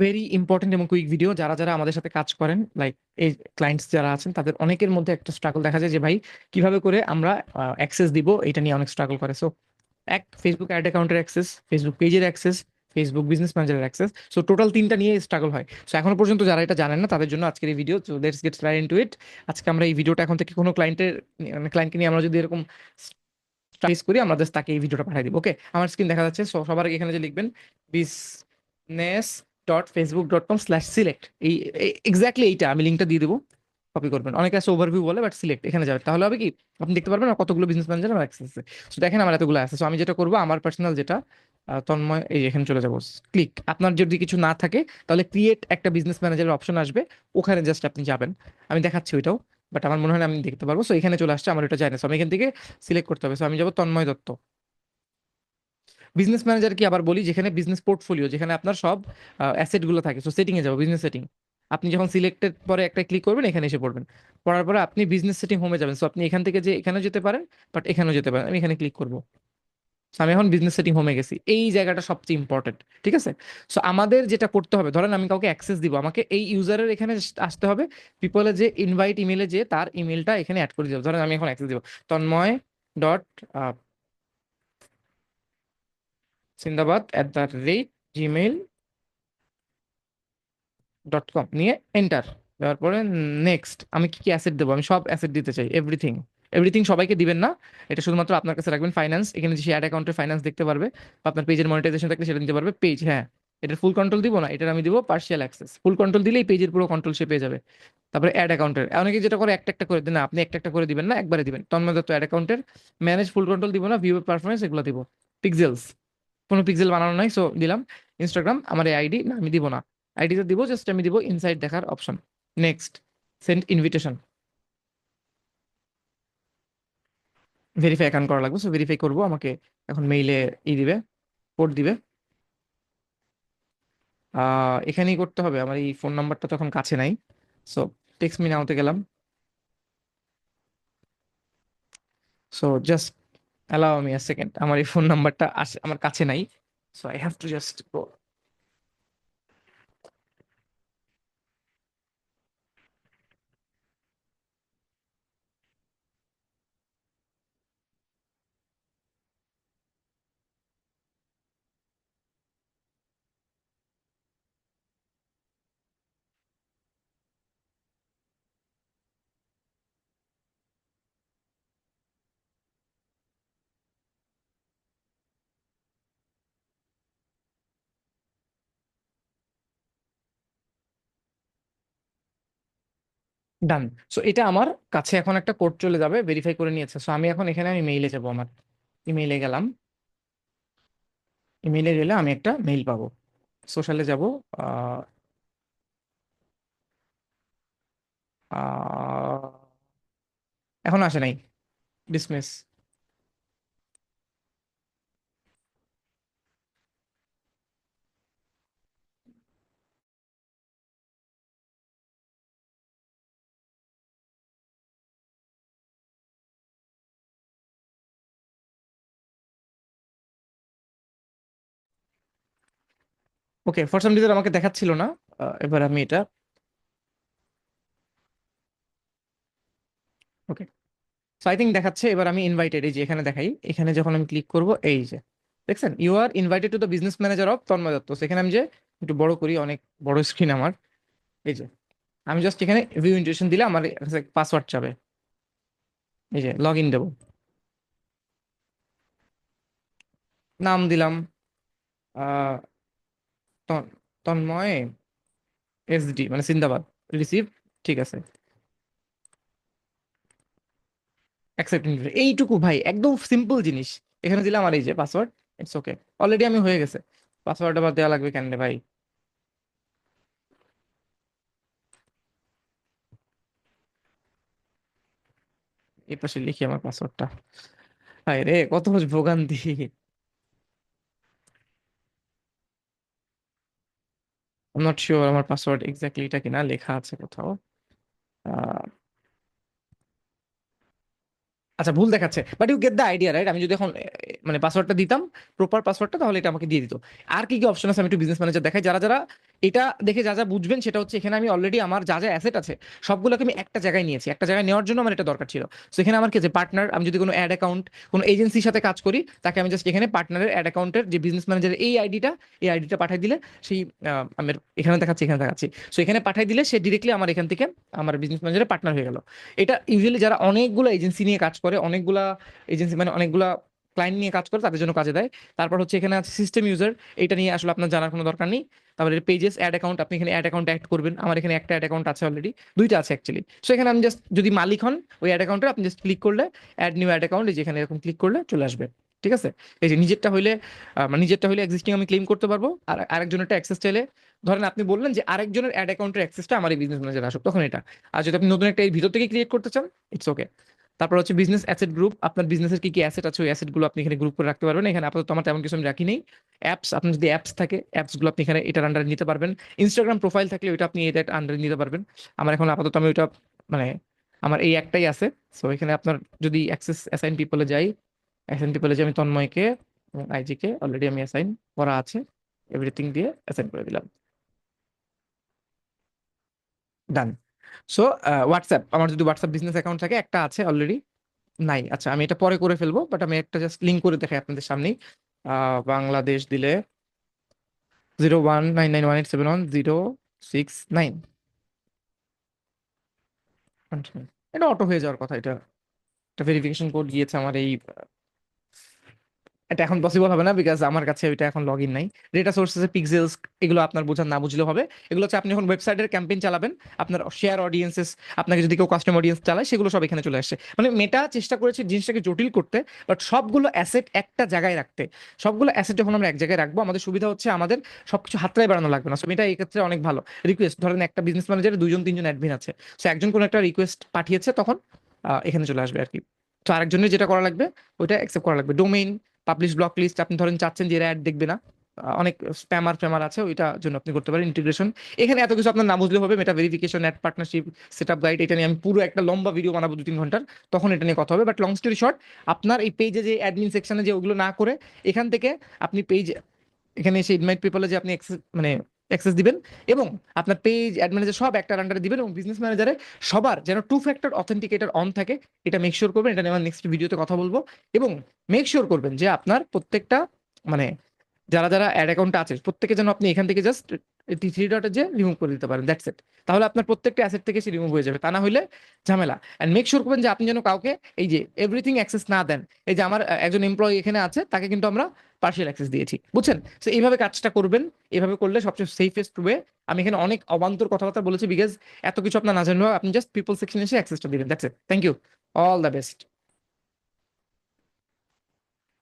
Very important এবং quick video যারা যারা আমাদের সাথে কাজ করেন লাইক এই ক্লায়েন্টস যারা আছেন, তাদের অনেকের মধ্যে একটা স্ট্রাগল দেখা যায় যে, ভাই, কীভাবে করে আমরা অ্যাক্সেস দিব? এটা নিয়ে অনেক স্ট্রাগল করে। সো এক ফেসবুক অ্যাড অ্যাকাউন্টের অ্যাক্সেস ফেসবুক পেজের অ্যাক্সেস ফেসবুক বিজনেস ম্যানেজারের অ্যাক্সেস সো টোটাল তিনটা নিয়ে স্ট্রাগল হয়। সো এখনও পর্যন্ত যারা এটা জানেন না, তাদের জন্য আজকের এই video so let's get start into it আজকে আমরা এই ভিডিওটা এখন থেকে কোনো ক্লায়েন্টের মানে ক্লায়েন্টকে নিয়ে আমরা যদি এরকম ফেস করি, আমরা জাস্ট তাকে এই ভিডিওটা পাঠিয়ে দিব। ওকে আমার স্ক্রিন দেখা যাচ্ছে। সো সবার এখানে যে লিখবেন business dot Facebook dot com slash select এই এক্স্যাক্টলি এইটা আমি লিঙ্কটা দিয়ে দেবো। কপি করবেন। অনেকে আছে ওভারভিউ বলে বাট সিলেক্ট এখানে যাবে। তাহলে হবে কি? আপনি দেখতে পারবেন কতগুলো বিজনেস ম্যানেজার আমার অ্যাক্সেস আছে। সো দেখেন আমার এতগুলো আছে। সো আমি যেটা করব, আমার পার্সোনাল যেটা তন্ময়, এই এখানে চলে যাব। ক্লিক আপনার যদি কিছু না থাকে, তাহলে ক্রিয়েট একটা বিজনেস ম্যানেজারের অপশন আসবে। ওখানে জাস্ট আপনি যাবেন। আমি দেখাচ্ছি ওইটাও বাট আমার মনে হয় না আমি দেখতে পারব। সো এখানে চলে আসছে, আমার এটা জানি সো আমি এখান থেকে সিলেক্ট করতে হবে। সো আমি যাব তন্ময় দত্ত। বিজনেস ম্যানেজার কি আবার বলি, যেখানে বিজনেস পোর্টফোলিও যেখানে আপনার সব অ্যাসেটগুলো থাকে। সো সেটিং এ যাব বিজনেস সেটিং আপনি যখন সিলেক্টেড পরে একটা ক্লিক করবেন, এখানে এসে পড়বেন। পড়ার পরে আপনি বিজনেস সেটিং হোমে যাবেন। সো আপনি এখান থেকে যে এখানেও যেতে পারেন বাট এখানেও যেতে পারেন। আমি এখানে ক্লিক করব। আমি এখন বিজনেস সেটিং হোমে গেছি। এই জায়গাটা সবচেয়ে ইম্পর্টেন্ট ঠিক আছে? সো আমাদের যেটা করতে হবে, ধরেন আমি কাউকে অ্যাক্সেস দিব, আমাকে এই ইউজারের এখানে আসতে হবে। পিপলের যে ইনভাইট ইমেলে যে, তার ইমেলটা এখানে অ্যাড করে দিব ধরেন আমি এখন অ্যাক্সেস দিব। Tanmoy dot Sindabad at the rate Gmail dot com নিয়ে এন্টার দেওয়ার পরে নেক্সট আমি কি কি অ্যাসেট দেবো? আমি সব অ্যাসেট দিতে চাই এভরিথিং এভরিথিং সবাইকে দিবেন না, এটা শুধুমাত্র আপনার কাছে রাখবেন ফাইন্যান্স এখানে যে অ্যাড অ্যাকাউন্টের ফাইন্যান্স দেখতে পারবে, বা আপনার পেজের মনিটাইজেশন থাকলে সেটা নিতে পারবে পেজ হ্যাঁ এটার ফুল কন্ট্রোল দিব না, এটার আমি দিব পার্শিয়াল অ্যাক্সেস ফুল কন্ট্রোল দিলেই পেজের পুরো কন্ট্রোল সে পেয়ে যাবে, তারপরে অ্যাড অ্যাকাউন্টের অনেকে যেটা করে একটা একটা করে দেন আপনি একটা একটা করে দিবেন না, একবারে দিবেন, তন্ময় দত্ত অ্যাড অ্যাকাউন্টের ম্যানেজ ফুল কন্ট্রোল দিব না ভিউ পারফরমেন্স এগুলো দিব পিক্সেলস কোনো পিক্সেল বানানো নাই সো দিলাম। ইনস্টাগ্রাম আমার এই আইডি না, আমি দিব না। আইডিতে দিব জাস্ট আমি দিব ইনসাইড দেখার option next send invitation verify account করা লাগবে সো ভেরিফাই করব, আমাকে এখন মেইলে ই দিবে কোড দিবে। এখানেই করতে হবে, আমার এই ফোন নাম্বারটা তখন কাছে নাই। সো টেক্সট মি নাওতে গেলাম। So just allow me a second আমার এই ফোন নাম্বারটা আমার কাছে নাই so I have to just go done so এটা আমার কাছে এখন একটা কোড চলে যাবে ভেরিফাই করে নিয়েছে। সো আমি এখন এখানে আমি মেইলে যাব আমার। ইমেইলে গেলাম। ইমেইলে গেলে আমি একটা মেইল পাবো। সোশ্যালে যাব এখন আসে নাই। Dismiss okay for some reason আমাকে দেখাচ্ছিল না। এবার আমি এটা ওকে সো আই থিঙ্ক দেখাচ্ছে, এবার আমি ইনভাইটেড এই যে এখানে দেখাই। এখানে যখন আমি ক্লিক করব, এই যে। দেখছেন? You are invited to the business manager of Tanmoy Dutta সেখানে আমি যে একটু বড় করি, অনেক বড় স্ক্রিন আমার। এই যে, আমি জাস্ট এখানে ভিউ ইন্টারেশন দিলে আমার পাসওয়ার্ড চাবে। এই যে লগ ইন দেবো। নাম দিলাম। তন্ময় এসডি মানে সিন্দাবাদ রিসিভ ঠিক আছে। এইটুকু ভাই, একদম সিম্পল জিনিস। এখানে দিলাম আর এই যে পাসওয়ার্ড ইটস ওকে অলরেডি আমি হয়ে গেছে। পাসওয়ার্ড আবার দেওয়া লাগবে কেন ভাই? এই পাশে লিখি আমার পাসওয়ার্ডটা হায় রে, কত ভোগান্তি। নট শিওর আমার পাসওয়ার্ড এক্স্যাক্টলি এটা কিনা, লেখা আছে কোথাও। আচ্ছা ভুল দেখাচ্ছে। But you get the idea right আমি যদি এখন মানে পাসওয়ার্ডটা দিতাম প্রপার পাসওয়ার্ডটা তাহলে এটা আমাকে দিয়ে দিত। আর কি কি অপশন আছে আমি একটু বিজনেস ম্যানেজার দেখাই। যারা যারা এটা দেখে যা যা বুঝবেন সেটা হচ্ছে এখানে আমি অলরেডি আমার যা যা অ্যাসেট আছে, সবগুলোকে আমি একটা জায়গায় নিয়েছি। একটা জায়গায় নেওয়ার জন্য আমার এটা দরকার ছিল। সো এখানে আমার কি যে পার্টনার আমি যদি কোনো অ্যাড অ্যাকাউন্ট কোনো এজেন্সির সাথে কাজ করি, তাকে আমি জাস্ট এখানে পার্টনারের অ্যাড অ্যাকাউন্টের যে বিজনেস ম্যানেজারের এই আইডিটা এই আইডিটা পাঠিয়ে দিলে সেই আমি এখানে দেখাচ্ছি এখানে দেখাচ্ছি। সো এখানে পাঠিয়ে দিলে সে ডিরেক্টলি আমার এখান থেকে আমার বিজনেস ম্যানেজারের পার্টনার হয়ে গেল। এটা ইউজুয়ালি যারা অনেকগুলো এজেন্সি নিয়ে কাজ করে, অনেকগুলা এজেন্সি মানে অনেকগুলা ক্লায়েন্ট নিয়ে কাজ করে তাদের জন্য কাজে দেয়। তারপর হচ্ছে এখানে আছে সিস্টেম ইউজার এটা নিয়ে আসলে আপনার জানার কোনো দরকার নেই। তারপরে পেজেস অ্যাড অ্যাকাউন্ট আপনি এখানে অ্যাড অ্যাকাউন্ট অ্যাড করবেন। আমার এখানে একটা অ্যাড অ্যাকাউন্ট আছে অলরেডি দুইটা আছে অ্যাকচুয়ালি সো এখানে আমি জাস্ট যদি মালিক হন, ওই অ্যাড অ্যাকাউন্টে আপনি জাস্ট ক্লিক করলে অ্যাড নিউ অ্যাড অ্যাকাউন্ট যেখানে এরকম ক্লিক করলে চলে আসবে। ঠিক আছে? এই যে নিজেরটা হইলে মানে নিজেরটা হইলে এক্সিস্টিং আমি ক্লেম করতে পারব। আর আরেকজনেরটা অ্যাক্সেস চাইলে, ধরেন আপনি বললেন যে আরেকজনের অ্যাড অ্যাকাউন্টের অ্যাক্সেসটা আমার এই বিজনেস ম্যানেজার আসুক, তখন এটা। আর যদি আপনি নতুন একটা এই ভিতর থেকে ক্রিয়েট করতে চান ইটস ওকে তারপর হচ্ছে বিজনেস অ্যাসেট গ্রুপ আপনার বিজনেসের কি কি অ্যাসেট আছে, ওই অ্যাসেটগুলো আপনি এখানে গ্রুপ করে রাখতে পারবেন। এখানে আপাতত আমার তেমন কিছু আমি রাখি নেই। অ্যাপস আপনার যদি অ্যাপস থাকে অ্যাপসগুলো আপনি এখানে এটার আন্ডারে নিতে পারবেন। ইনস্টাগ্রাম প্রোফাইল থাকলে ওইটা আপনি এটা আন্ডারে নিতে পারবেন। আমার এখন আপাতত আমি ওইটা মানে আমার এই একটাই আছে। সো এখানে আপনার যদি অ্যাক্সেস অ্যাসাইন পিপলে যাই অ্যাসাইন পিপলে যে আমি তন্ময়কে এবং আইজি কে অলরেডি আমি অ্যাসাইন করা আছে। এভরিথিং দিয়ে অ্যাসাইন করে দিলাম। ডান সো হোয়াটসঅ্যাপ আমার যদি হোয়াটসঅ্যাপ বিজনেস অ্যাকাউন্ট থাকে, একটা আছে অলরেডি নাই। আচ্ছা আমি এটা পরে করে ফেলব বাট আমি একটা জাস্ট লিঙ্ক করে দেখাই আপনাদের সামনেই। বাংলাদেশ দিলে zero one nine nine one eight seven one zero six nine এটা অটো হয়ে যাওয়ার কথা, এটা একটা ভেরিফিকেশন কোড গিয়েছে আমার এই এটা এখন পসিবল হবে না বিকজ আমার কাছে ওইটা এখন লগ ইন নাই ডেটা সোর্সেস পিক্সেলস এগুলো আপনার বোঝার না বুঝলেও হবে। এগুলো হচ্ছে আপনি যখন ওয়েবসাইটের ক্যাম্পেইন চালাবেন, আপনার শেয়ার অডিয়েন্সেস আপনাকে যদি কেউ কাস্টম অডিয়েন্স চালায়, সেগুলো সব এখানে চলে আসছে মানে মেটা চেষ্টা করেছে জিনিসটাকে জটিল করতে বাট সবগুলো অ্যাসেট একটা জায়গায় রাখতে। সবগুলো অ্যাসেট যখন আমরা এক জায়গায় রাখব, আমাদের সুবিধা হচ্ছে আমাদের সবকিছু হাতড়ায় বাড়ানো লাগবে না। সো এই ক্ষেত্রে অনেক ভালো। রিকোয়েস্ট ধরেন একটা বিজনেস ম্যানেজারের দুজন তিনজন অ্যাডমিন আছে। সো একজন কোনো একটা রিকোয়েস্ট পাঠিয়েছে, তখন এখানে চলে আসবে আর কি। তো আরেকজনের যেটা করা লাগবে, ওইটা অ্যাকসেপ্ট করা লাগবে। ডোমেইন পাবলিশ ব্লক লিস্ট আপনি ধরেন চাচ্ছেন যে এরা অ্যাড দেখবে না অনেক স্প্যামার ফ্যামার আছে ওইটার জন্য আপনি করতে পারেন ইন্টিগ্রেশন এখানে এত কিছু আপনার না বুঝলে হবে Meta verification ad partnership set up guide এটা নিয়ে আমি পুরো একটা লম্বা ভিডিও বানাবো দু তিন ঘণ্টার, তখন এটা নিয়ে কথা হবে। বাট লং স্টোরি শর্ট আপনার এই পেজে যে অ্যাডমিন সেকশনে যে ওগুলো না করে, এখান থেকে আপনি পেজ এখানে এসে ইনভাইট পিপলে যে আপনি মানে অ্যাক্সেস দিবেন এবং আপনার পেজ অ্যাড সব একটা আন্ডারে দিবেন এবং বিজনেস ম্যানেজারে সবার যেন টু ফ্যাক্টর অথেন্টিকেটার অন থাকে, এটা মেক শিওর করবেন। এটা নিয়ে আমার নেক্সট ভিডিওতে কথা বলব এবং মেক শিওর করবেন যে আপনার প্রত্যেকটা মানে যারা যারা অ্যাড অ্যাকাউন্ট আছে, প্রত্যেকে যেন আপনি এখান থেকে জাস্ট থ্রি ডটে যে রিমুভ করে দিতে পারেন দ্যাটস ইট তাহলে আপনার প্রত্যেকটা অ্যাসেট থেকে সে রিমুভ হয়ে যাবে, তা না হলে ঝামেলা। অ্যান্ড মেক শিওর করবেন যে আপনি যেন কাউকে এই যে এভরিথিং অ্যাক্সেস না দেন, এই যে আমার একজন এমপ্লয়ি এখানে আছে, তাকে কিন্তু আমরা পার্সিয়াল অ্যাক্সেস দিয়েছি, বুঝছেন? তো এইভাবে কাজটা করবেন এভাবে করলে সবচেয়ে সেফেস্ট ওয়ে আমি এখানে অনেক অবান্তর কথাবার্তা বলেছি বিকজ এত কিছু আপনার না জানলেও আপনি জাস্ট পিপল সেকশনে এসে অ্যাক্সেসটা দিবেন that's it thank you all the best